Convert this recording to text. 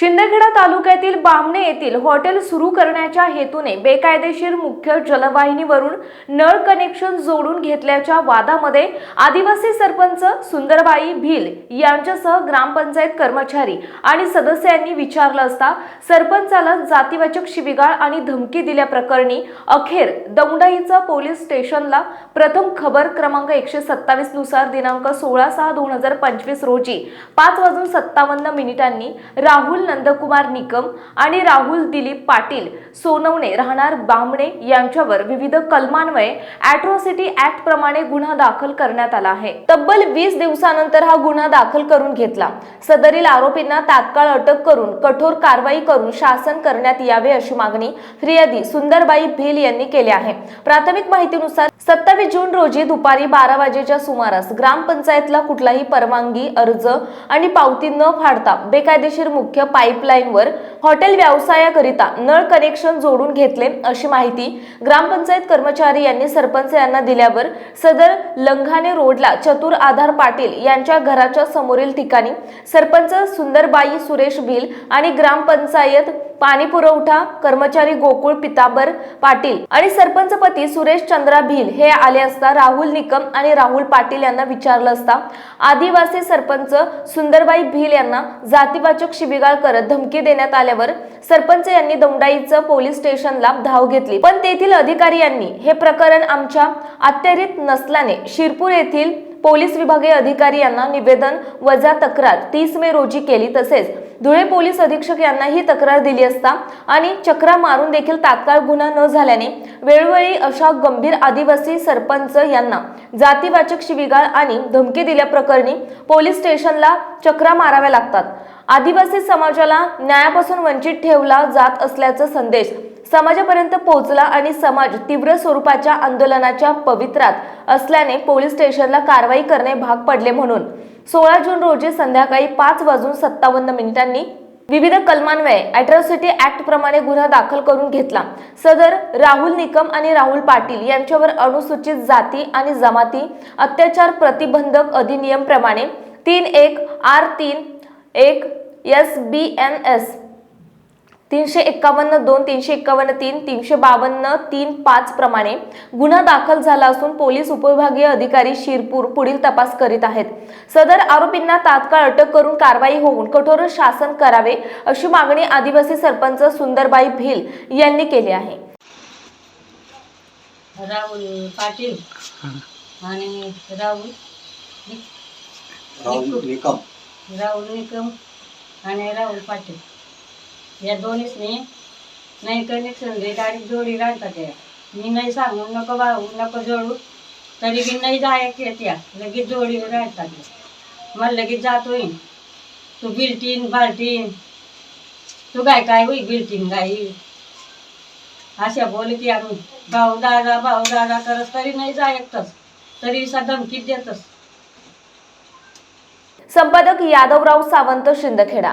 शिंदखेडा तालुक्यातील बामणे येथील हॉटेल सुरू करण्याच्या हेतूने बेकायदेशीर मुख्य जलवाहिनीवरून नळ कनेक्शन जोडून घेतल्याच्या वादामध्ये आदिवासी सरपंच सुंदरबाई भील यांच्यासह ग्रामपंचायत कर्मचारी आणि सदस्यांनी विचारलं असता सरपंचाला जातीवाचक शिविगाळ आणि धमकी दिल्याप्रकरणी अखेर दौंडाईचा पोलीस स्टेशनला प्रथम खबर क्रमांक एकशे सत्तावीसनुसार दिनांक सोळा सहा दोन हजार पंचवीस रोजी पाच वाजून सत्तावन्न मिनिटांनी राहुल नंदकुमार निकम आणि राहुल दिलीप पाटील सोनवणे राहणार बामणे यांच्यावर विविध कलमान्वये अॅट्रॉसिटी ऍक्ट प्रमाणे गुन्हा दाखल करण्यात आला आहे. तब्बल वीस दिवसानंतर हा गुन्हा दाखल करून घेतला. सदरील आरोपींना तात्काळ अटक करून कठोर कारवाई करून शासन करण्यात यावे अशी मागणी फिर्यादी सुंदरबाई भेल यांनी केली आहे. प्राथमिक माहितीनुसार सत्तावीस जून रोजी दुपारी बारा वाजेच्या सुमारास ग्रामपंचायतला कुठलाही परवानगी अर्ज आणि पावती न फाडता बेकायदेशीर मुख्य पाईपलाईनवर हॉटेल व्यवसायाकरिता नळ कनेक्शन जोडून घेतले अशी माहिती ग्रामपंचायत कर्मचारी यांनी सरपंच यांना दिल्यावर सदर लंघाने रोडला चतुर आधार पाटील यांच्या घराच्या समोरील ठिकाणी सरपंच सुंदरबाई सुरेश भिल आणि ग्रामपंचायत पाणी पुरवठा कर्मचारी गोकुळ पिताबर पाटील आणि सरपंच पती सुरेश चंद्रा भिल हे आले असता राहुल निकम आणि राहुल पाटील यांना विचारलं असता आदिवासी सरपंच सुंदरबाई भिल यांना जातीवाचक शिबिगाळ करत धमकी देण्यात आल्यावर सरपंच यांनी दौंडाईचं पोलीस स्टेशनला धाव घेतली. पण तेथील अधिकारी यांनी हे प्रकरण आमच्या अत्यारीत नसल्याने शिरपूर येथील पोलीस विभागीय अधिकारी यांना निवेदन वजा तक्रार तीस मे रोजी केली तसेच धुळे पोलीस अधीक्षक यांना ही तक्रार दिली असता आणि चक्रा मारून देखील तात्काळ गुन्हा न झाल्याने वेळोवेळी अशा गंभीर आदिवासी सरपंच यांना जातीवाचक शिविगाळ आणि धमकी दिल्याप्रकरणी पोलीस स्टेशनला चक्रा माराव्या लागतात. आदिवासी समाजाला न्यायापासून वंचित ठेवला जात असल्याचा संदेश समाजापर्यंत पोहोचला आणि समाज तीव्र स्वरूपाच्या आंदोलनाच्या पवित्रात असल्याने पोलीस स्टेशनला कारवाई करणे भाग पडले म्हणून. सोळा जून रोजी संध्याकाळी पाच वाजून सत्तावन्न मिनिटांनी विविध कलमान्वये अॅट्रॉसिटी ऍक्ट प्रमाणे गुन्हा दाखल करून घेतला. सदर राहुल निकम आणि राहुल पाटील यांच्यावर अनुसूचित जाती आणि जमाती अत्याचार प्रतिबंधक अधिनियम प्रमाणे तीन एक आर तीन एक एस बी एन एस तीनशे एक्कावन्न दोन तीनशे एक्कावन्न तीन तीनशे बावन्न तीन पाच प्रमाणे गुन्हा दाखल झाला असून पोलीस उपविभागीय अधिकारी शिरपूर पुढील तपास करीत आहेत. सदर आरोपींना तात्काळ अटक करून कारवाई होऊन कठोर शासन करावे अशी मागणी आदिवासी सरपंच सुंदरबाई भिल यांनी केली आहे. राहुल पाटील आणि राहुल नि- राहुल निकम. राहुल निकम आणि राहुल पाटील. या दोन्हीसनी नाही कनेक्शन घे गाडी जोडी राहतात या. मी नाही सांगू नको भाऊ नको जोडू. तरी बी नाही जायक येत्या लगेच जोडी राहतात मला लगेच जात होईन तू बिल्टीन बाल्टीन. तू काय काय होई बिल्टीन गाई? अशा बोलती आम्ही भाऊ दादा भाऊ दादा करत तरी नाही जायतच तरी सा धमकीत देतच संपादक यादवराव सावंत शिंदखेडा.